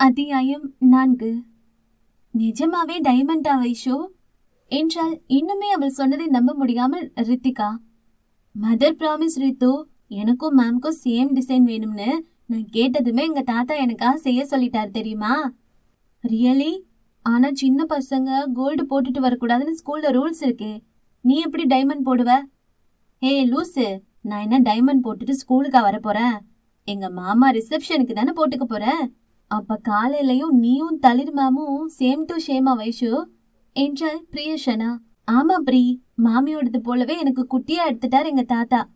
அத்தியாயம் நான்கு. நிஜமாவே டைமண்டா வைஷோ? என்றால் இன்னுமே அவள் சொன்னதை நம்ப முடியாமல் ரித்திகா. மதர் ப்ராமிஸ் ரித்து எனக்கும் மேம்க்கும் சேம் டிசைன் வேணும்னு நான் கேட்டதுமே எங்க தாத்தா எனக்காக செய்ய சொல்லிட்டார் தெரியுமா? ரியலி ஆனா சின்ன பசங்க கோல்டு போட்டுட்டு வரக்கூடாதுன்னு ஸ்கூல்ல ரூல்ஸ் இருக்கு. நீ எப்படி டைமண்ட் போடுவ? ஹே லூசு நான் என்ன டைமண்ட் போட்டுட்டு ஸ்கூலுக்கா வரப்போறேன் எங்க மாமா ரிசப்ஷனுக்கு தானே போட்டுக்க போறேன் அப்ப காலையிலயும் நீயும் தளிர் மேமும் சேம் டு ஷேமா வைஷு. என்றாள் பிரியஷனா ஆமா பிரி. மாமியோடது போலவே எனக்கு குட்டியா எடுத்துட்டார் எங்க தாத்தா.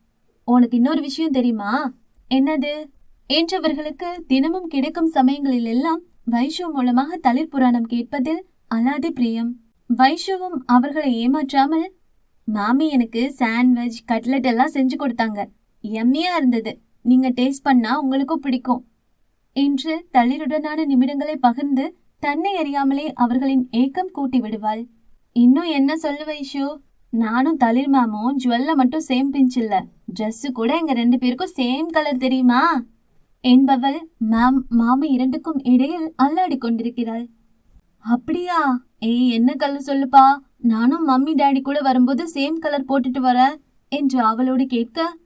உனக்கு இன்னொரு விஷயம் தெரியுமா? என்னது? என்றவர்களுக்கு தினமும் கிடைக்கும் சமயங்களில் எல்லாம் வைஷு மூலமாக தளிர் புராணம் கேட்பதில் அலாதி பிரியம். வைஷுவும் அவர்களை ஏமாற்றாமல் மாமி எனக்கு சாண்ட்விச் கட்லெட் எல்லாம் செஞ்சு கொடுத்தாங்க. எம்மியா இருந்தது. நீங்க டேஸ்ட் பண்ணா உங்களுக்கும் பிடிக்கும். என்று தளிருடனான நிமிடங்களை பகிர்ந்து தன்னை அறியாமலே அவர்களின் ஏக்கம் கூட்டி விடுவாள். இன்னும் என்ன சொல்லு வைஷு? நானும் தளிர் மாமும் ஜுவல்ல மட்டும் சேம் பிஞ்ச் இல்ல. Dress கூட எங்க ரெண்டு பேருக்கும் சேம் கலர் தெரியுமா? என்பவள் மேம் மாமி இரண்டுக்கும் இடையில் அல்லாடி கொண்டிருக்கிறாள். அப்படியா? ஏய் என்ன கலர் சொல்லுப்பா? நானும் மம்மி டேடி கூட வரும்போது சேம் கலர் போட்டுட்டு வர என்று அவளோடு கேட்க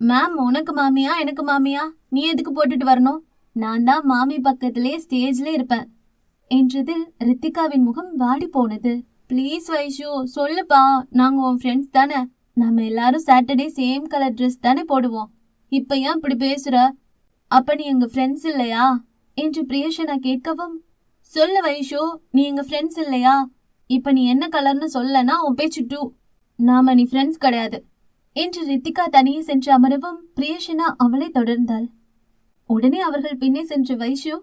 மேம் உனக்கு மாமியா? எனக்கு மாமியா? நீ எதுக்கு போட்டுட்டு வரணும்? நான் தான் மாமி பக்கத்திலே ஸ்டேஜ்ல இருப்பேன் என்றதில் ரித்திகாவின் முகம் வாடி போனது. ப்ளீஸ் வைஷு சொல்லுப்பா. நாங்க உன் ஃப்ரெண்ட்ஸ் தானே. நம்ம எல்லாரும் சாட்டர்டே சேம் கலர் ட்ரெஸ் தானே போடுவோம். இப்ப ஏன் இப்படி பேசுற? அப்ப நீ எங்க ஃப்ரெண்ட்ஸ் இல்லையா? என்று பிரியஷனா கேட்கவும் சொல்லு வைஷு நீ எங்க ஃப்ரெண்ட்ஸ் இல்லையா? இப்ப நீ என்ன கலர்னு சொல்லனா உன் பேச்சு டூ. நாம நீ ஃப்ரெண்ட்ஸ் கிடையாது. என்று ரித்திகா தனியே சென்று அமரவும் பிரியஷனா அவளை தொடர்ந்தாள். உடனே அவர்கள் பின்னே சென்று வைஷு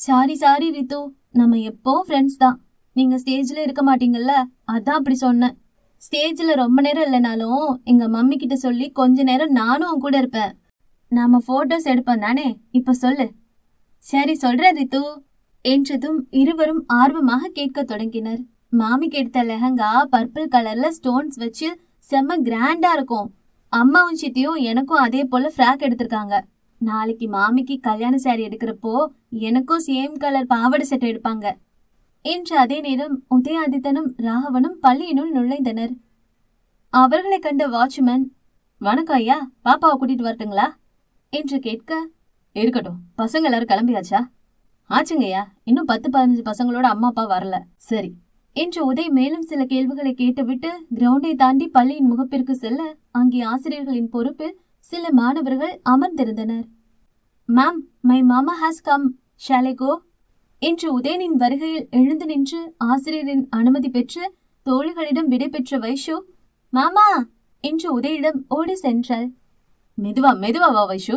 சாரி சாரி ரித்து. நம்ம எப்போ ஃப்ரெண்ட்ஸ் தான். நீங்க ஸ்டேஜ்ல இருக்க மாட்டீங்கல்ல? அதான் அப்படி சொன்னேன். ஸ்டேஜ்ல ரொம்ப நேரம் இல்லைனாலும் எங்க மம்மி கிட்ட சொல்லி கொஞ்ச நேரம் நானும் உன் கூட இருப்பேன். நாம போட்டோஸ் எடுப்போம் தானே? இப்ப சொல்லு. சரி சொல்ற ரித்து என்றதும் இருவரும் ஆர்வமாக கேட்கத் தொடங்கினர். மாமிக்கு எடுத்த லெஹங்கா பர்பிள் கலர்ல ஸ்டோன்ஸ் வச்சு செம்ம கிராண்டா இருக்கும். அம்மாவும் சித்தியும் எனக்கும் அதே போல ஃப்ராக் எடுத்திருக்காங்க. நாளைக்கு மாமிக்கு கல்யாண சாரி எடுக்கிறப்போ எனக்கும் சேம் கலர் பாவாடை சட்டை எடுப்பாங்க. என்று அதே நேரம் உதயாதித்தனும் ராகவனும் பள்ளியினுள் நுழைந்தனர். அவர்களை கண்ட வாட்ச்மேன் வணக்கம் ஐயா பாப்பாவை கூட்டிட்டு வரட்டுங்களா? என்று கேட்க இருக்கட்டும் பசங்க எல்லாரும் கிளம்பியாச்சா? ஆச்சுங்கய்யா இன்னும் பத்து பதினஞ்சு பசங்களோட அம்மா அப்பா வரல. சரி என்று உதய் மேலும் சில கேள்விகளை கேட்டுவிட்டு கிரவுண்டை தாண்டி பள்ளியின் முகப்பிற்கு செல்ல அங்கே ஆசிரியர்களின் பொறுப்பில் சில மாணவர்கள் அமர்ந்திருந்தனர். Ma'am my mama has come ஷாலேகோ என்று உதயனின் வருகையில் எழுந்து நின்று ஆசிரியரின் அனுமதி பெற்று தோழிகளிடம் விடைபெற்ற வைஷு மாமா! என்று உதயிடம் ஓடி சென்றாள். மெதுவா மெதுவா வா வைஷு.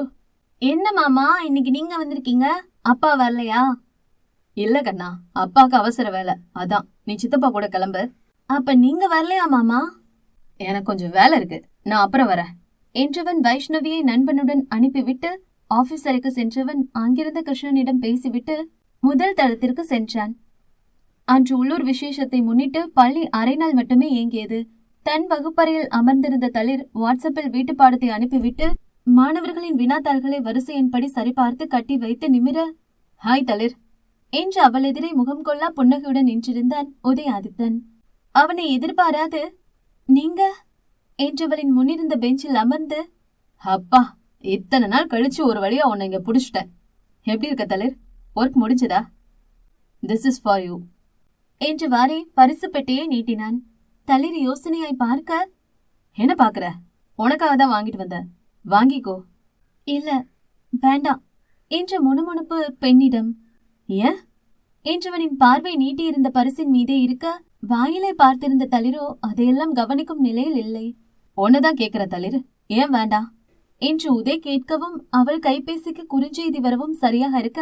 என்ன மாமா இன்னைக்கு நீங்க வந்திருக்கீங்க? அப்பா வரலையா? இல்ல கண்ணா அப்பாவுக்கு அவசர வேலை. அதான் நீ சித்தப்பா கூட கிளம்பு. அப்ப நீங்க வரலையா மாமா? எனக்கு கொஞ்சம் வேலை இருக்கு. நான் அப்புறம் வரேன். என்றவன் வைஷ்ணவியை நண்பனுடன் அனுப்பிவிட்டு ஆபீசருக்கு சென்றவன் அங்கிருந்த கிருஷ்ணனிடம் பேசிவிட்டு முதல் தளத்திற்கு சென்றான். அன்று உள்ளூர் விசேஷத்தை முன்னிட்டு பள்ளி அரை நாள் மட்டுமே இயங்கியது. தன் வகுப்பறையில் அமர்ந்திருந்த தளிர் வாட்ஸ்அப்பில் வீட்டு பாடத்தை அனுப்பிவிட்டு மாணவர்களின் வினாத்தாள்களை வரிசையின்படி சரிபார்த்து கட்டி வைத்து நிமிர ஹாய் தளிர் என்று அவள் எதிரே முகம் கொள்ளா புன்னகையுடன் நின்றிருந்தான் உதயாதித்தன். அவனை எதிர்பாராது. நீங்க என்றவளின் முன்னிருந்த பெஞ்சில் அமர்ந்து அப்பா இத்தனை நாள் கழிச்சு ஒரு வழியா உன்னை இங்க புடிச்சிட்டேன். எப்படி இருக்க தளிர் ஒர்க் முடிஞ்சதா? திஸ் இஸ் ஃபார் யூ என்றவாறே பரிசு பெட்டியை நீட்டினான். தளிர் யோசனையாய் பார்க்க என்ன பாக்குற? உனக்காக தான் வாங்கிட்டு வந்தேன் வாங்கிக்கோ. இல்ல வேண்டாம் என்ற முணுமுணுப்பு பெண்ணிடம். ஏன்? என்றவனின் பார்வை நீட்டியிருந்த பரிசின் மீதே இருக்க வாயிலை பார்த்திருந்த தளிரோ அதையெல்லாம் கவனிக்கும் நிலையில் இல்லை. ஒன்னதான் கேக்குற தளிர். ஏன் வேண்டாம் என்று உதய் கேட்கவும் அவள் கைபேசிக்கு குறுஞ்செய்தி வரவும் சரியாக இருக்க?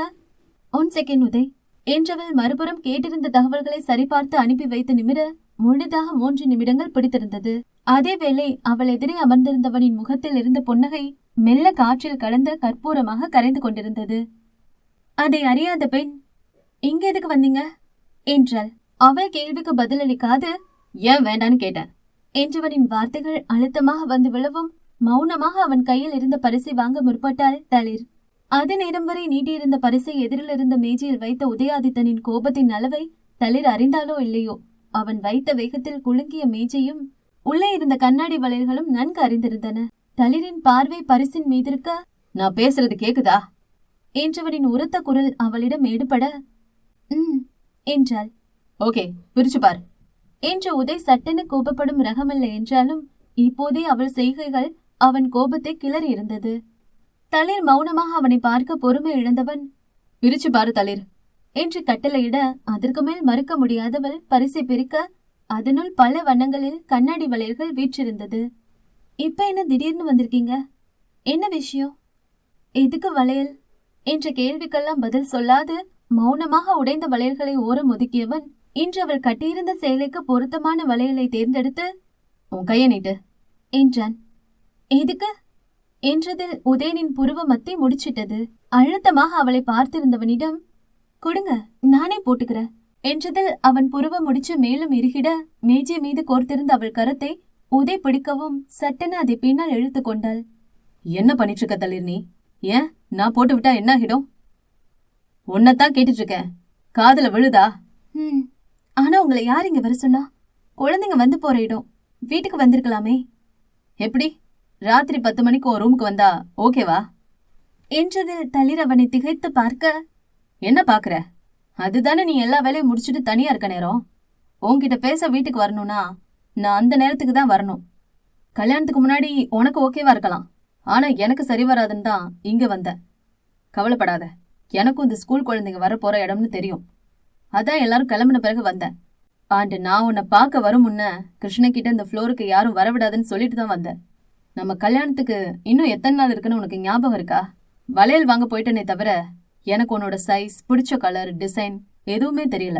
ஒன் செகண்ட் உதய் என்றவள் மறுபுறம் கேட்டிருந்த தகவல்களை சரிபார்த்து அனுப்பி வைத்து நிமிர முழுதாக மூன்று நிமிடங்கள் பிடித்திருந்தது. அதேவேளை அவள் எதிரே அமர்ந்திருந்தவனின் முகத்தில் இருந்த புன்னகை மெல்ல காற்றில் கலந்த கற்பூரமாக கரைந்து கொண்டிருந்தது. அதை அறியாத பெண் இங்க எதுக்கு வந்தீங்க? என்றாள். அவள் கேள்விக்கு பதிலளிக்காது ஏன் வேண்டான்னு கேட்டேன். என்றவனின் வார்த்தைகள் அழுத்தமாக வந்து விழவும் மௌனமாக அவன் கையில் இருந்த பரிசை வாங்க முற்பட்டாள் தளிர். அது நேரம் வரை நீட்டியிருந்த பரிசை எதிரில் இருந்த மேஜையில் வைத்த உதயாதித்தனின் கோபத்தின் அளவை தளிர் அறிந்தாலோ இல்லையோ அவன் வைத்த வேகத்தில் குலுங்கிய மேஜையும் உள்ளே இருந்த கண்ணாடி வளையல்களும் நன்கு அறிந்திருந்தன. தளிரின் பார்வை பரிசின் மீதிருக்க நான் பேசுறது கேக்குதா? என்றவனின் உரத்த குரல் அவளிடம் ஈடுபட ம் என்றாள். ஓகே பிரிச்சு பார். என்று உதய் சட்டென கோபப்படும் ரகமல்ல என்றாலும் இப்போதே அவள் செய்கைகள் அவன் கோபத்தை கிளறி இருந்தது. தளிர் மௌனமாக அவனை பார்க்க பொறுமை இழந்தவன் பிரிச்சு பாரு தளிர் என்று கட்டளையிட அதற்கு மேல் மறுக்க முடியாதவள் பரிசை பிரிக்க அதனுள் பல வண்ணங்களில் கண்ணாடி வளையல்கள் வீற்றிருந்தது. இப்ப என்ன திடீர்னு வந்திருக்கீங்க? என்ன விஷயம்? எதுக்கு வளையல்? என்ற கேள்விக்கெல்லாம் பதில் சொல்லாது மௌனமாக உடைந்த வளையல்களை ஓரம் ஒதுக்கியவன் இன்று அவள் கட்டியிருந்த சேலைக்கு பொருத்தமான வளையலை தேர்ந்தெடுத்து உன் கையை நீட்டு என்றான். எதுக்கு? என்றதில் உதயனின் புருவ மத்தி முடிச்சிட்டது. அழுத்தமாக அவளை பார்த்திருந்தவனிடம் கொடுங்க நானே போட்டுக்கிறேன் என்றதில் அவன் புருவ முடிச்சு மேலும் இருகிட மேஜை மீது கோர்த்திருந்த அவள் கரத்தை உதை பிடிக்கவும் சட்டென அதை பின்னால் இழுத்து கொண்டாள். என்ன பண்ணிட்டு இருக்க தளிர் நீ? ஏன்? நான் போட்டு விட்டா என்ன ஆகிடும்? உன்னைத்தான் கேட்டுட்டு இருக்கேன் காதல விழுதா? ம் ஆனா உங்களை யார் இங்க வர சொன்னா? குழந்தைங்க வந்து போற இடம். வீட்டுக்கு வந்திருக்கலாமே. எப்படி? ராத்திரி பத்து மணிக்கு உன் ரூமுக்கு வந்தா ஓகேவா என்றதில் தளிர் அவனை திகைத்து பார்க்க என்ன பாக்குற அதுதானே நீ எல்லா வேலையும் முடிச்சுட்டு தனியா இருக்க நேரம். உன்கிட்ட பேச வீட்டுக்கு வரணும்னா நான் அந்த நேரத்துக்கு தான் வரணும். கல்யாணத்துக்கு முன்னாடி உனக்கு ஓகேவா இருக்கலாம். ஆனா எனக்கு சரி வராதுன்னு தான் இங்க வந்த. கவலைப்படாத. எனக்கும் இந்த ஸ்கூல் குழந்தைங்க வர போற இடம்னு தெரியும். அதான் எல்லாரும் கிளம்பின பிறகு வந்தேன். ஆண்டு நான் உன்னை பார்க்க வரும் முன்ன கிருஷ்ணகிட்ட இந்த ஃப்ளோருக்கு யாரும் வரவிடாதுன்னு சொல்லிட்டு தான் வந்தேன். நம்ம கல்யாணத்துக்கு இன்னும் எத்தனை நாள் இருக்குன்னு உனக்கு ஞாபகம் இருக்கா? வளையல் வாங்க போயிட்டனே தவிர எனக்கு உன்னோட சைஸ் பிடிச்ச கலர் டிசைன் எதுவுமே தெரியல.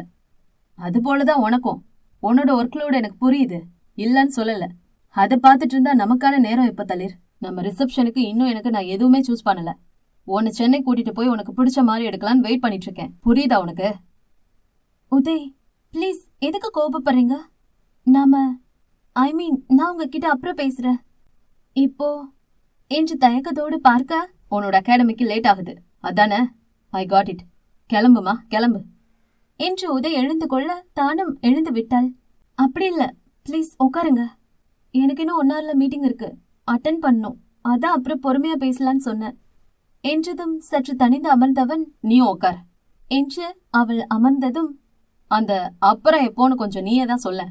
அது போலதான் உனக்கும். உன்னோட ஒர்க்லோட எனக்கு புரியுது. இல்லைன்னு சொல்லலை. அதை பார்த்துட்டு இருந்தா நமக்கான நேரம் இப்போ தளிர். நம்ம ரிசப்ஷனுக்கு இன்னும் எனக்கு நான் எதுவுமே சூஸ் பண்ணல. உன்னை சென்னை கூட்டிட்டு போய் உனக்கு பிடிச்ச மாதிரி எடுக்கலாம்னு வெயிட் பண்ணிட்டு இருக்கேன். புரியுதா உனக்கு? உதய் ப்ளீஸ் எதுக்கு கோபப்படுறீங்க? நாம ஐ மீன் நான் உங்ககிட்ட அப்புறம் பேசுறேன். இப்போ என்று தயக்கத்தோடு பார்க்க உன்னோட அகாடமிக்கு லேட் ஆகுது. அதானே? ஐ காட் இட் கிளம்புமா? கிளம்பு. என்று உதய் எழுந்து கொள்ள தானும் எழுந்து விட்டாள். அப்படி இல்ல ப்ளீஸ் உட்காருங்க. எனக்கு இன்னும் ஒன் ஹவர்ல மீட்டிங் இருக்கு. அட்டன் பண்ணும். அதான் அப்புறம் பொறுமையா பேசலான்னு சொன்னேன். என்றதும் சற்று தனிந்து அமர்ந்தவன் நீ உட்கார். என்று அவள் அமர்ந்ததும் அந்த அப்புறம் எப்போன்னு கொஞ்சம் நீயே தான் சொல்ல.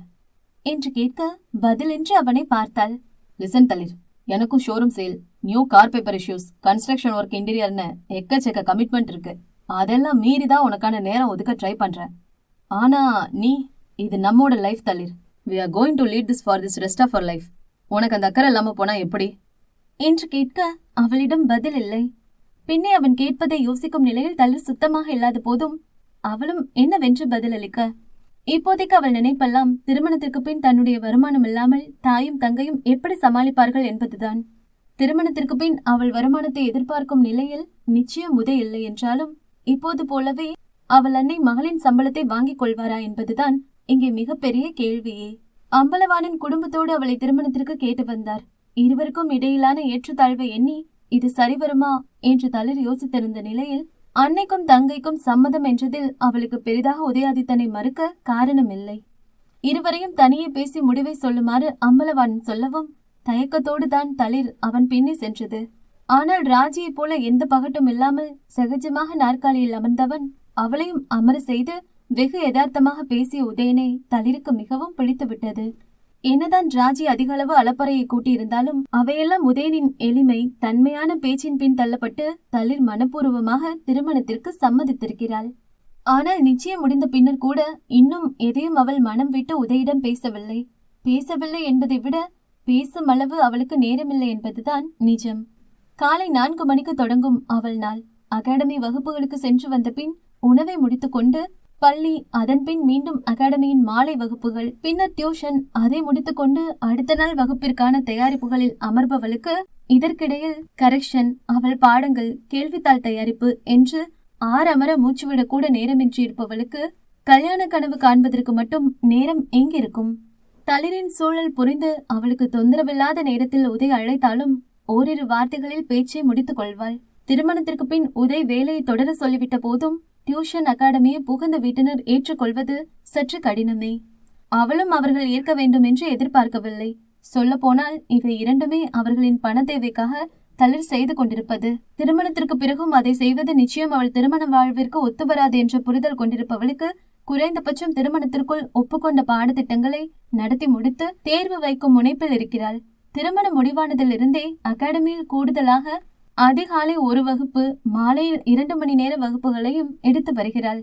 என்று கேட்க பதிலின்றி அவனை பார்த்தாள். லிசன் தளிர் எனக்கும் showroom sale new car paper issues construction work இன்டீரியர்னு எக்கச்சக்க கமிட்மெண்ட் இருக்கு. அதெல்லாம் மீறி தான் உனக்கான நேரம் ஒதுக்க ட்ரை பண்றேன் ஆனா நீ இது நம்மோட life Thalir. We are going to lead this for this rest of our life உனக்கு அந்த அக்கறை இல்லாம போனா எப்படி? என்று கேட்க அவளிடம் பதில் இல்லை. பின்னே அவன் கேட்பதை யோசிக்கும் நிலையில் தளிர் சுத்தமாக இல்லாத போதும் அவளும் என்னவென்று பதிலளிக்க இப்போதைக்கு அவள் நினைப்பெல்லாம் திருமணத்திற்கு பின் தன்னுடைய வருமானம் இல்லாமல் தாயும் தங்கையும் எப்படி சமாளிப்பார்கள் என்பதுதான். திருமணத்திற்கு பின் அவள் வருமானத்தை எதிர்பார்க்கும் நிலையில் நிச்சயம் உதை இல்லை என்றாலும் இப்போது போலவே அவள் அன்னை மகளின் சம்பளத்தை வாங்கிக் கொள்வாரா என்பதுதான் இங்கே மிகப்பெரிய கேள்வியே. அம்பலவாணன் குடும்பத்தோடு அவளை திருமணத்திற்கு கேட்டு வந்தார். இருவருக்கும் இடையிலான ஏற்றுத்தாழ்வை எண்ணி இது சரிவருமா என்று தளர் யோசித்திருந்த நிலையில் அன்னைக்கும் தங்கைக்கும் சம்மதம் என்றதில் அவளுக்கு பெரிதாக உதயாதித்தனை மறுக்க காரணமில்லை. இருவரையும் தனியே பேசி முடிவை சொல்லுமாறு அம்பலவான் சொல்லவும் தயக்கத்தோடு தான் தளிர் அவன் பின்னே சென்றது. ஆனால் ராஜியைப் போல எந்த பகட்டும் இல்லாமல் சகஜமாக நாற்காலியில் அமர்ந்தவன் அவளையும் அமர செய்து வெகு யதார்த்தமாக பேசிய உதயனை தளிருக்கு மிகவும் பிடித்துவிட்டது. என்னதான் ராஜி அதிக அளவு அலப்பறையை கூட்டியிருந்தாலும் அவையெல்லாம் உதயனின் எளிமை தன்மையான பேச்சின் பின் தள்ளப்பட்டு தளிர் மனப்பூர்வமாக திருமணத்திற்கு சம்மதித்திருக்கிறாள். ஆனால் நிச்சயம் முடிந்த பின்னர் கூட இன்னும் எதையும் அவள் மனம் விட்டு உதயிடம் பேசவில்லை. பேசவில்லை என்பதை விட பேசும் அளவு அவளுக்கு நேரமில்லை என்பதுதான் நிஜம். காலை நான்கு மணிக்கு தொடங்கும் அவள் நாள். அகாடமி வகுப்புகளுக்கு சென்று வந்த பின் உணவை முடித்துக்கொண்டு பள்ளி அதன் பின் மீண்டும் அகாடமியின் மாலை வகுப்புகள் பின்னர் டியூஷன் அதை முடித்துக்கொண்டு அடுத்த நாள் வகுப்பிற்கான தயாரிப்புகளில் அமர்பவளுக்கு இதற்கிடையில் கரெக்ஷன் அவள் பாடங்கள் கேள்வித்தாள் தயாரிப்பு என்று ஆறமர மூச்சுவிடக்கூட நேரமின்றி இருப்பவளுக்கு கல்யாண கனவு காண்பதற்கு மட்டும் நேரம் எங்கிருக்கும்? தளிரின் சூழல் புரிந்து அவளுக்கு தொந்தரவில்லாத நேரத்தில் உதய அழைத்தாலும் ஓரிரு வார்த்தைகளில் பேச்சை முடித்துக் கொள்வாள். திருமணத்திற்கு பின் உதய் வேலையை தொடர சொல்லிவிட்ட போதும் டியூஷன் அகாடமியை புகுந்த வீட்டினர் ஏற்றுக்கொள்வது சற்று கடினமே. அவளும் அவர்கள் ஏற்க வேண்டும் என்று எதிர்பார்க்கவில்லை. சொல்லப்போனால் இவை இரண்டுமே அவர்களின் பண தேவைக்காக தளிர் செய்து கொண்டிருப்பது. திருமணத்திற்கு பிறகும் அதை செய்வது நிச்சயம் அவள் திருமண வாழ்விற்கு ஒத்து வராது என்ற புரிதல் கொண்டிருப்பவளுக்கு குறைந்தபட்சம் திருமணத்திற்குள் ஒப்புக்கொண்ட பாடத்திட்டங்களை நடத்தி முடித்து தேர்வு வைக்கும் முனைப்பில் இருக்கிறாள். திருமணம் முடிவானதிலிருந்தே அகாடமியில் கூடுதலாக அதிகாலை ஒரு வகுப்பு மாலையில் இரண்டு மணி நேர வகுப்புகளையும் எடுத்து வருகிறாள்.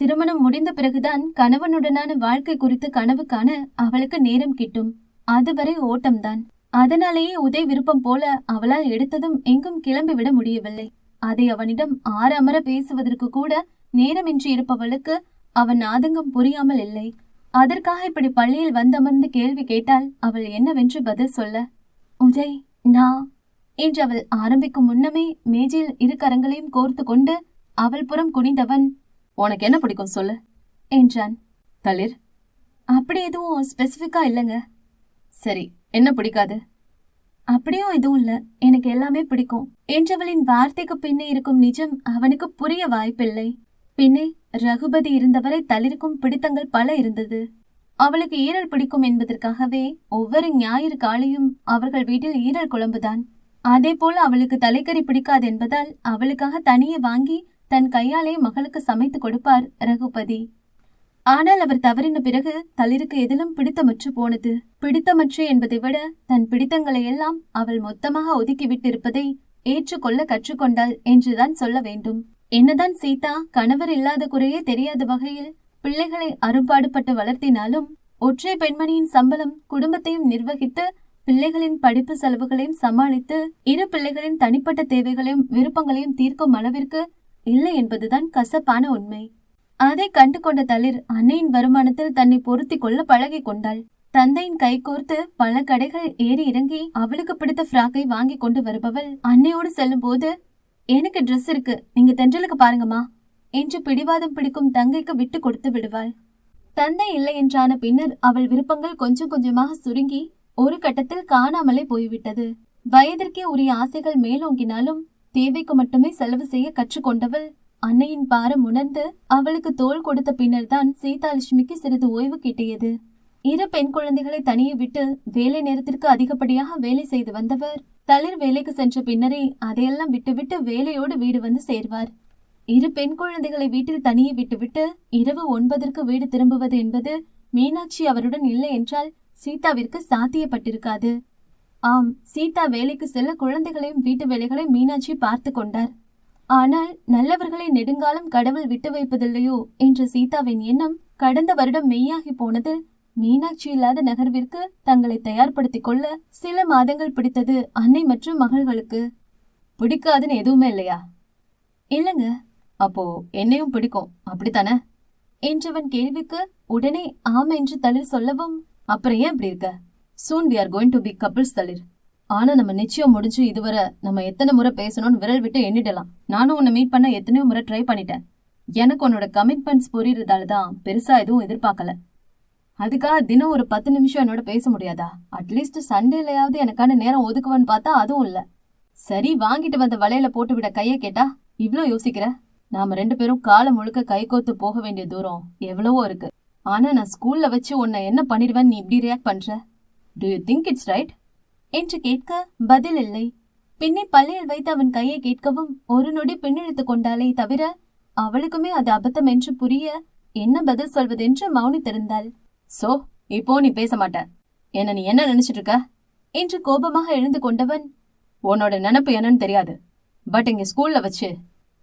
திருமணம் முடிந்த பிறகுதான் கணவனுடனான வாழ்க்கை குறித்து கனவு காண அவளுக்கு நேரம் கிட்டும். அதுவரை ஓட்டம்தான். அதனாலேயே உதய விருப்பம் போல அவளால் எடுத்ததும் எங்கும் கிளம்பிவிட முடியவில்லை. அதை அவனிடம் ஆறாமற பேசுவதற்கு கூட நேரமின்றி இருப்பவளுக்கு அவன் ஆதங்கம் புரியாமல் இல்லை. அதற்காக இப்படி பள்ளியில் வந்தமர்ந்து கேள்வி கேட்டால் அவள் என்னவென்று பதில் சொல்ல உதய் நான் என்று அவள் ஆரம்பிக்கும் முன்னமே மேஜையில் இரு கரங்களையும் கோர்த்து கொண்டு அவள் புறம் குனிந்தவன் உனக்கு என்ன பிடிக்கும் சொல்லு? என்றான். தளிர். அப்படி எதுவும் ஸ்பெசிஃபிக்கா இல்லைங்க. சரி என்ன பிடிக்காது? அப்படியும் எதுவும் இல்ல எனக்கு எல்லாமே பிடிக்கும். என்றவளின் வார்த்தைக்கு பின்னே இருக்கும் நிஜம் அவனுக்கு புரிய வாய்ப்பில்லை. பின்னே ரகுபதி இருந்தவரை தளிருக்கும் பிடித்தங்கள் பல இருந்தது. அவளுக்கு ஈரல் பிடிக்கும் என்பதற்காகவே ஒவ்வொரு ஞாயிறு காலையும் அவர்கள் வீட்டில் ஈரல் குழம்புதான். அதே போல அவளுக்கு தலைக்கறி பிடிக்காது என்பதால் அவளுக்காக தனியே வாங்கி தன் கையாலே மகளுக்கு சமைத்து கொடுப்பார் ரகுபதி. ஆனால் அவர் தவறின பிறகு தளிருக்கு எதிலும் பிடித்தமற்று போனது. பிடித்தமற்று என்பதை விட தன் பிடித்தங்களை எல்லாம் அவள் மொத்தமாக ஒதுக்கிவிட்டிருப்பதை ஏற்றுக்கொள்ள கற்றுக்கொண்டாள் என்றுதான் சொல்ல வேண்டும். என்னதான் சீதா கணவர் இல்லாத குறையே தெரியாத வகையில் பிள்ளைகளை அரும்பாடுபட்டு வளர்த்தினாலும் ஒற்றை பெண்மணியின் சம்பளம் குடும்பத்தையும் நிர்வகித்து பிள்ளைகளின் படிப்பு செலவுகளையும் சமாளித்து இரு பிள்ளைகளின் தனிப்பட்ட தேவைகளையும் விருப்பங்களையும் தீர்க்கும் அளவிற்கு இல்லை என்பதுதான் கசப்பான உண்மை. அதை கண்டு கொண்ட தளிர் அன்னையின் வருமானத்தில் தன்னை பொருத்தி கொள்ள பழகி கொண்டாள். தந்தையின் கை கோர்த்து பல கடைகள் ஏறி இறங்கி அவளுக்கு பிடித்த ஃப்ராக்கை வாங்கி கொண்டு வருபவள் அன்னையோடு செல்லும் போது எனக்கு ட்ரெஸ் இருக்கு. நீங்க தென்றலுக்கு பாருங்கம்மா என்று பிடிவாதம் பிடிக்கும் தங்கைக்கு விட்டு கொடுத்து விடுவாள். தந்தை இல்லை என்றான பின்னர் அவள் விருப்பங்கள் கொஞ்சம் கொஞ்சமாக சுருங்கி ஒரு கட்டத்தில் காணாமலே போய்விட்டது. வயதிற்கே உரிய ஆசைகள் மேலோங்கினாலும் தேவைக்கு மட்டுமே செலவு செய்ய கற்றுக்கொண்டவள் அன்னையின் பாரம் உணர்ந்து அவளுக்கு தோள் கொடுத்த பின்னர்தான் சீதாலட்சுமிக்கு சிறிது ஓய்வு கிட்டியது. இரு பெண் குழந்தைகளை தனியே விட்டு வேலை நேரத்திற்கு அதிகப்படியாக வேலை செய்து வந்தவர். தளிர் வேலைக்கு சென்ற பின்னரே அதையெல்லாம் விட்டுவிட்டு வேலையோடு வீடு வந்து சேர்வார். இரு பெண் குழந்தைகளை வீட்டில் தனியே விட்டுவிட்டு இரவு ஒன்பதற்கு வீடு திரும்புவது என்பது மீனாட்சி அவருடன் இல்லை என்றால் சீதாவிற்கு சாத்தியப்பட்டிருக்காது. ஆம் சீதா வேலைக்கு செல்ல குழந்தைகளையும் வீட்டு வேலைகளையும் மீனாட்சி பார்த்து கொண்டார். ஆனால் நல்லவர்களை நெடுங்காலம் கடவுள் விட்டு வைப்பதில்லையோ? என்ற சீதாவின் எண்ணம் கடந்த வருடம் மெய்யாகி போனது மீனாட்சி இல்லாத நகர்விற்கு தங்களை தயார்படுத்திக் கொள்ள சில மாதங்கள் பிடித்தது அன்னை மற்றும் மகள்களுக்கு. பிடிக்காதுன்னு எதுவுமே இல்லையா? இல்லைங்க. அப்போ என்னையும் பிடிக்கும். அப்படித்தானே? என்றவன் கேள்விக்கு உடனே ஆம் என்று தலில் சொல்லவும் அப்புறம் ஏன் இப்படி இருக்க? Soon we are going to be couples Thalir ஆனா நம்ம நிச்சயம் முடிஞ்சு இதுவரை நம்ம எத்தனை முறை பேசணும்னு விரல் விட்டு எண்ணிடலாம். நானும் உன்னை மீட் பண்ண எத்தனையோ முறை ட்ரை பண்ணிட்டேன். எனக்கு உன்னோட கமிட்மெண்ட்ஸ் புரியறதால தான் பெருசா எதுவும் எதிர்பார்க்கல. அதுக்காக தினம் ஒரு பத்து நிமிஷம் என்னோட பேச முடியாதா? அட்லீஸ்ட் சண்டேலையாவது எனக்கான நேரம் ஒதுக்குவேன்னு பார்த்தா அதுவும் இல்ல. சரி வாங்கிட்டு வந்த வலையில போட்டு விட கையை கேட்டா இவ்ளோ யோசிக்கிற? நாம ரெண்டு பேரும் காலம் முழுக்க கை கோத்து போக வேண்டிய தூரம் எவ்வளவோ இருக்கு. ஆனா நான் ஸ்கூல்ல வச்சு உன்னை என்ன பண்ணிடுவேன் நீ இப்படி ரியாக்ட் பண்ற? Do you think it's right என்று கேட்க பதில் இல்லை. பின்னே பள்ளியில் வைத்து அவன் கையை கேட்கவும் ஒரு நொடி பின்னெழுத்து கொண்டாலே தவிர அவளுக்குமே அது அபத்தம் என்று புரிய என்ன பதில் சொல்வதென்று மௌனித்திருந்தாள் சோ இப்போ நீ பேச மாட்ட. என்ன நீ என்ன நினைச்சிட்டு இருக்க? என்று கோபமாக எழுந்து கொண்டவன் உன்னோட நினப்பு என்னன்னு தெரியாது. பட் இங்க ஸ்கூல்ல வச்சு.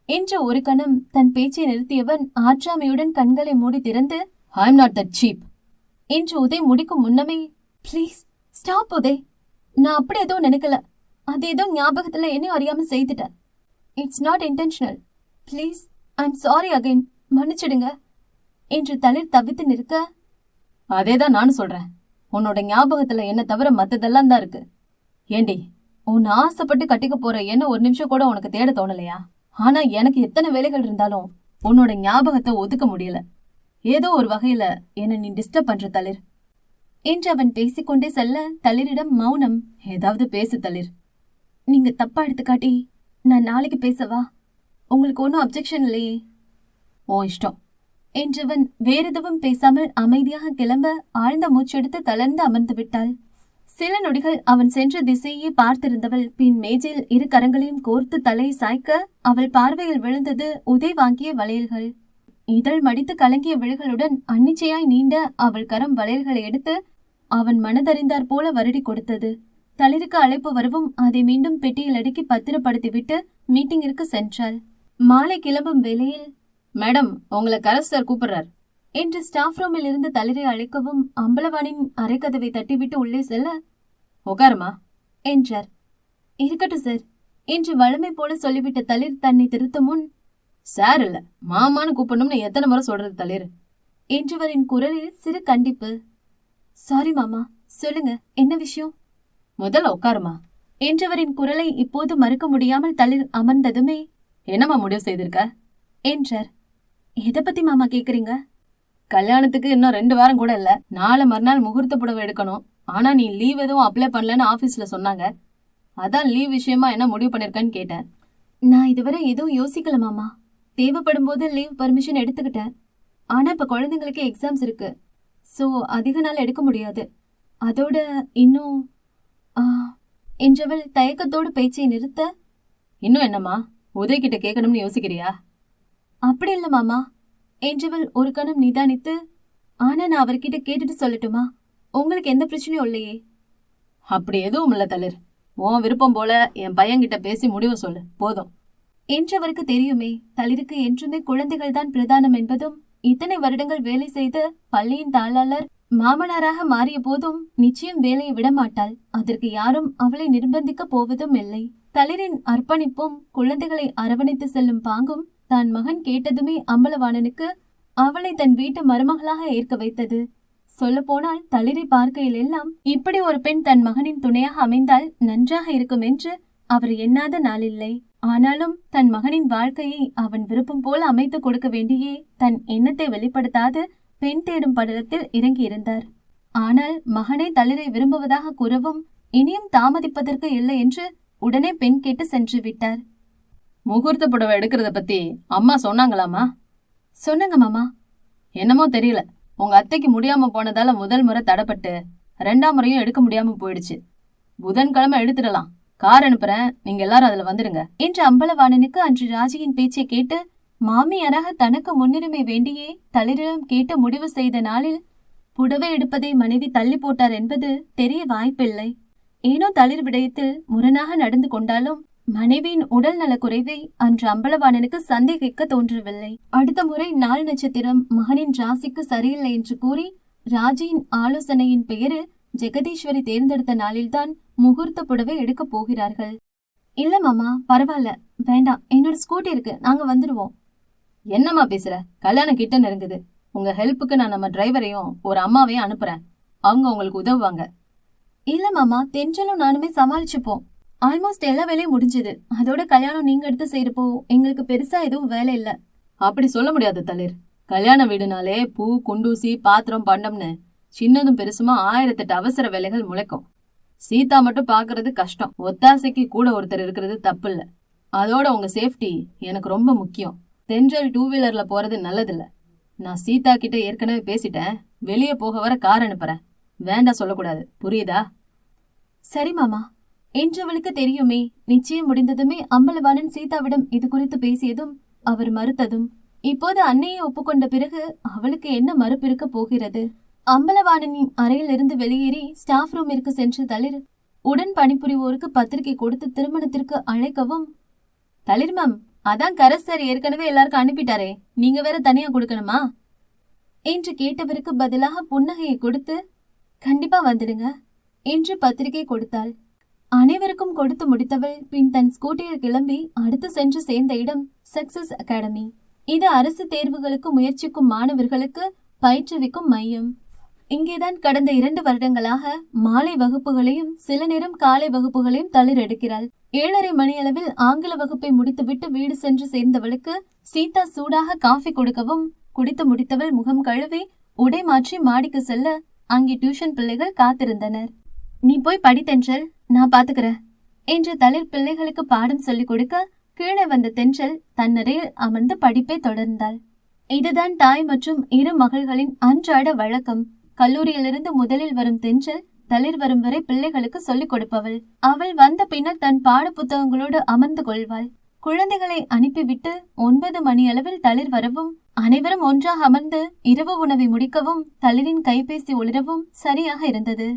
என்று ஒரு கணம் தன் பேச்சை நிறுத்தியவன் ஆற்றாமையுடன் கண்களை மூடி திறந்து I am not that cheap என்று உதய் முடிக்கும் முன்னமே ப்ளீஸ் ஸ்டாப் உதய். நான் அப்படி எதுவும் நினைக்கல. அது ஏதோ ஞாபகத்துல என்னையும் அறியாமல் செய்துட்டேன் it's not intentional please I am sorry again மன்னிச்சிடுங்க. என்று தளிர் தவித்து நிற்க அதே தான் நானும் சொல்றேன். உன்னோட ஞாபகத்துல என்ன தவிர மற்றதெல்லாம் தான் இருக்கு. ஏண்டி உன்னை ஆசைப்பட்டு கட்டிக்க போற என்ன ஒரு நிமிஷம் கூட உனக்கு தேட தோணலையா? ஆனா எனக்கு எத்தனை வேலைகள் இருந்தாலும் உன்னோட ஞாபகத்தை ஒதுக்க முடியல. ஏதோ ஒரு வகையில என்ன நீ டிஸ்டர்ப் பண்ற தளிர். என்று அவன் பேசிக்கொண்டே செல்ல தளிரிடம் மௌனம் ஏதாவது பேசு தளிர். நீங்க தப்பா எடுத்துக்காட்டி நான் நாளைக்கு பேசவா? உங்களுக்கு ஒன்றும் அப்ஜெக்ஷன் இல்லையே? ஓ இஷ்டம். என்றவன் வேறெதுவும் பேசாமல் அமைதியாக கிளம்ப ஆழ்ந்த மூச்செடுத்து தளர்ந்து அமர்ந்து விட்டாள். சில நொடிகள் அவன் சென்ற திசையே பார்த்திருந்தவள் பின் மேஜையில் இரு கரங்களையும் கோர்த்து தலையை சாய்க்க அவள் பார்வையில் விழுந்தது உதை வாங்கிய வளையல்கள். இதழ் மடித்து கலங்கிய விழிகளுடன் அன்னிச்சையாய் நீண்ட அவள் கரம் வளையல்களை எடுத்து அவன் மனதறிந்தார் போல வருடி கொடுத்தது. தளிருக்கு அழைப்பு வரவும் அதை மீண்டும் பெட்டியில் அடுக்கி பத்திரப்படுத்திவிட்டு மீட்டிங்கிற்கு சென்றாள். மாலை கிளம்பும் வேளையில் மேடம் உங்களை கரஸ் சார் கூப்பிடுறார். என்று ஸ்டாஃப் ரூமில் இருந்து தளிரை அழைக்கவும் அம்பலவாணின் அரைக்கதவை தட்டிவிட்டு உள்ளே செல்ல உகாரமா என்றார். இருக்கட்டும் சார் என்று வழமை போல சொல்லிவிட்ட தளிர் தன்னை திருத்த முன் சார் இல்ல மாமான்னு கூப்பிடணும்னு எத்தனை முறை சொல்றது தளிர் என்றவரின் குரலில் சிறு கண்டிப்பு. சாரி மாமா சொல்லுங்க என்ன விஷயம்? முதல்ல உட்காருமா. என்றவரின் குரலை இப்போது மறுக்க முடியாமல் தளிர் அமர்ந்ததுமே என்னம்மா முடிவு செய்திருக்க? என்றார். எதை பத்தி மாமா கேக்குறீங்க? கல்யாணத்துக்கு இன்னும் ரெண்டு வாரம் கூட இல்ல நாளை மறுநாள் முகூர்த்த புடவை எடுக்கணும். ஆனா நீ லீவ் எதுவும் அப்ளை பண்ணலன்னு ஆபீஸ்ல சொன்னாங்க. அதான் லீவ் விஷயமா என்ன முடிவு பண்ணிருக்கேன்னு கேட்டேன். நான் இதுவரை எதுவும் யோசிக்கல மாமா. தேவைப்படும் போது லீவ் பர்மிஷன் எடுத்துக்கிட்டேன். ஆனா இப்ப குழந்தைங்களுக்கு எக்ஸாம்ஸ் இருக்கு. ஸோ அதிக நாள் எடுக்க முடியாது. அதோட இன்னும் ஆ, என்றவள் தயக்கத்தோடு பேச்சை நிறுத்த இன்னும் என்னம்மா? உதய் கிட்ட கேட்கணும்னு யோசிக்கிறியா? அப்படி இல்ல மாமா என்றவள் ஒரு கணம் நிதானித்து ஆனா நான் அவர்கிட்ட கேட்டுட்டு சொல்லட்டுமா? உங்களுக்கு எந்த பிரச்சனையும் இல்லையே. அப்படி எதுவும் இல்ல தளிர். உன் விருப்பம் போல என் பையன்கிட்ட பேசி முடிவு சொல்லு. போதும். என்றவருக்கு தெரியுமே தளிருக்கு என்றுமே குழந்தைகள் தான் பிரதானம் என்பதும் இத்தனை வருடங்கள் வேலை செய்து பள்ளியின் தாளாளர் மாமனாராக மாறிய போதும் நிச்சயம் வேலையை விடமாட்டாள். அதற்கு யாரும் அவளை நிர்பந்திக்க போவதும் இல்லை. தளிரின் அர்ப்பணிப்பும் குழந்தைகளை அரவணைத்து செல்லும் பாங்கும் தான் மகன் கேட்டதுமே அம்பலவாணனுக்கு அவளை தன் வீட்டு மருமகளாக ஏற்க வைத்தது. சொல்லப்போனால் தளிரை பார்க்கையில் எல்லாம் இப்படி ஒரு பெண் தன் மகனின் துணையாக அமைந்தால் நன்றாக இருக்கும் என்று அவர் எண்ணாத நாளில்லை. ஆனாலும் தன் மகனின் வாழ்க்கையை அவன் விருப்பம் போல அமைத்து கொடுக்க வேண்டியே தன் எண்ணத்தை வெளிப்படுத்தாது பெண் தேடும் படலத்தில் இறங்கியிருந்தார். ஆனால் மகனை தளிரை விரும்புவதாக கூறவும் இனியும் தாமதிப்பதற்கு இல்லை என்று உடனே பெண் கேட்டு சென்று விட்டார். முகூர்த்த புடவை எடுக்கிறத பத்தி அம்மா சொன்னாங்களாமா சொன்னங்க மாமா. என்னமோ தெரியல. உங்க அத்தைக்கு முடியாம போனதால முதல் முறை தடப்பட்டு ரெண்டாம் முறையும் எடுக்க முடியாம போயிடுச்சு. புதன்கிழமை எடுத்துடலாம். கார் அனுப்புறேன். நீங்க எல்லாரும் அதுல வந்துடுங்க. என்று அம்பலவாணனுக்கு அன்று ராஜியின் பேச்சை கேட்டு மாமியாராக தனக்கு முன்னுரிமை வேண்டியே தளிரிடம் கேட்டு முடிவு செய்த நாளில் புடவை எடுப்பதை மனைவி தள்ளி போட்டார் என்பது தெரிய வாய்ப்பில்லை. ஏனோ தளிர் விடயத்தில் முரணாக நடந்து கொண்டாலும் மனைவியின் உடல் நல குறைவை அன்று அம்பலவாணனுக்கு சந்தேகிக்க தோன்றவில்லை. அடுத்த முறை நாள் நட்சத்திரம் மகனின் ராசிக்கு சரியில்லை என்று கூறி ராஜியின் ஆலோசனையின் பெயரில் ஜெகதீஸ்வரி தேர்ந்தெடுத்த நாளில்தான் முகூர்த்த புடவை எடுக்கப் போகிறார்கள். இல்ல மாமா பரவாயில்ல. வேண்டாம். என்னோட ஸ்கூட்டி இருக்கு. நாங்க வந்துடுவோம். என்னம்மா பேசுற? கல்யாணம் கிட்ட நெருங்குது. உங்க ஹெல்ப்புக்கு நான் நம்ம டிரைவரையும் ஒரு அம்மாவையும் அனுப்புறேன். அவங்க உங்களுக்கு உதவுவாங்க. இல்ல மாமா. தென்றலும் நானுமே சமாளிச்சுப்போம். ஆல்மோஸ்ட் எல்லா வேலையும் முடிஞ்சது. அதோட கல்யாணம் நீங்க எடுத்து செய்யறப்போ எங்களுக்கு பெருசா எதுவும் வேலை இல்ல. அப்படி சொல்ல முடியாது தளிர். கல்யாண வீடுனாலே பூ குண்டூசி பாத்திரம் பண்டம்னு சின்னதும் பெருசுமா ஆயிரத்தெட்டு அவசர வேலைகள் முளைக்கும். சீதா மட்டும் பாக்குறது கஷ்டம். ஒத்தாசைக்கு கூட ஒருத்தர் இருக்கிறது தப்பு இல்ல அதோட உங்க சேஃப்டி எனக்கு ரொம்ப முக்கியம். தென்றல் டூ வீலர்ல போறது நல்லதில்ல. நான் சீதா கிட்ட ஏற்கனவே பேசிட்டேன். வெளியே போக வர கார் அனுப்புறேன். வேண்டாம் சொல்லக்கூடாது. புரியுதா? சரி மாமா. என்றவளுக்கு தெரியுமே நிச்சயம் முடிந்ததுமே அம்பலவாணன் சீதாவிடம் இது குறித்து பேசியதும் அவர் மறுத்ததும் இப்போது அன்னையை ஒப்புக்கொண்ட பிறகு அவளுக்கு என்ன மறுப்பிருக்க போகிறது? அம்பலவாணனின் அறையிலிருந்து வெளியேறி ஸ்டாஃப் ரூமிற்கு சென்று தளிர் உடன் பணிபுரிவோருக்கு பத்திரிகை கொடுத்து திருமணத்திற்கு அழைக்கவும். தளிர் மேம் அதான் கரஸ் சார் ஏற்கனவே எல்லாருக்கும் அனுப்பிட்டாரே நீங்க வேற தனியா கொடுக்கணுமா? என்று கேட்டவருக்கு பதிலாக புன்னகையை கொடுத்து கண்டிப்பா வந்துடுங்க என்று பத்திரிகை கொடுத்தாள். அனைவருக்கும் கொடுத்து முடித்தவள் பின் தன் ஸ்கூட்டியில் கிளம்பி அடுத்து சென்று சேர்ந்த இடம் சக்சஸ் அகாடமி இது அரசு தேர்வுகளுக்கு முயற்சிக்கும் மாணவர்களுக்கு பயிற்றுவிக்கும் மையம். இங்கேதான் கடந்த இரண்டு வருடங்களாக மாலை வகுப்புகளையும் சில நேரம் காலை வகுப்புகளையும் தளிர் எடுக்கிறாள். ஏழரை மணியளவில் ஆங்கில வகுப்பை முடித்துவிட்டு வீடு சென்று சேர்ந்தவளுக்கு சீதா சூடாக காஃபி கொடுக்கவும் குடித்து முடித்தவள் முகம் கழுவி உடை மாற்றி மாடிக்கு செல்ல அங்கே டியூஷன் பிள்ளைகள் காத்திருந்தனர். நீ போய் படி தென்றல் நான் பாத்துக்கிறேன் என்று தளிர் பிள்ளைகளுக்கு பாடம் சொல்லிக் கொடுக்க கீழே வந்த தென்றல் தன்னரையில் அமர்ந்து படிப்பை தொடர்ந்தாள். இதுதான் தாய் மற்றும் இரு மகள்களின் அன்றாட வழக்கம். கல்லூரியிலிருந்து முதலில் வரும் தென்றல் தளிர் வரும் வரை பிள்ளைகளுக்கு சொல்லிக் கொடுப்பவள். அவள் வந்த பின்னர் தன் பாட புத்தகங்களோடு அமர்ந்து கொள்வாள். குழந்தைகளை அனுப்பிவிட்டு ஒன்பது மணி அளவில் தளிர் வரவும் அனைவரும் ஒன்றாக அமர்ந்து இரவு உணவை முடிக்கவும் தளிரின் கைபேசி ஒளிரவும் சரியாக இருந்தது.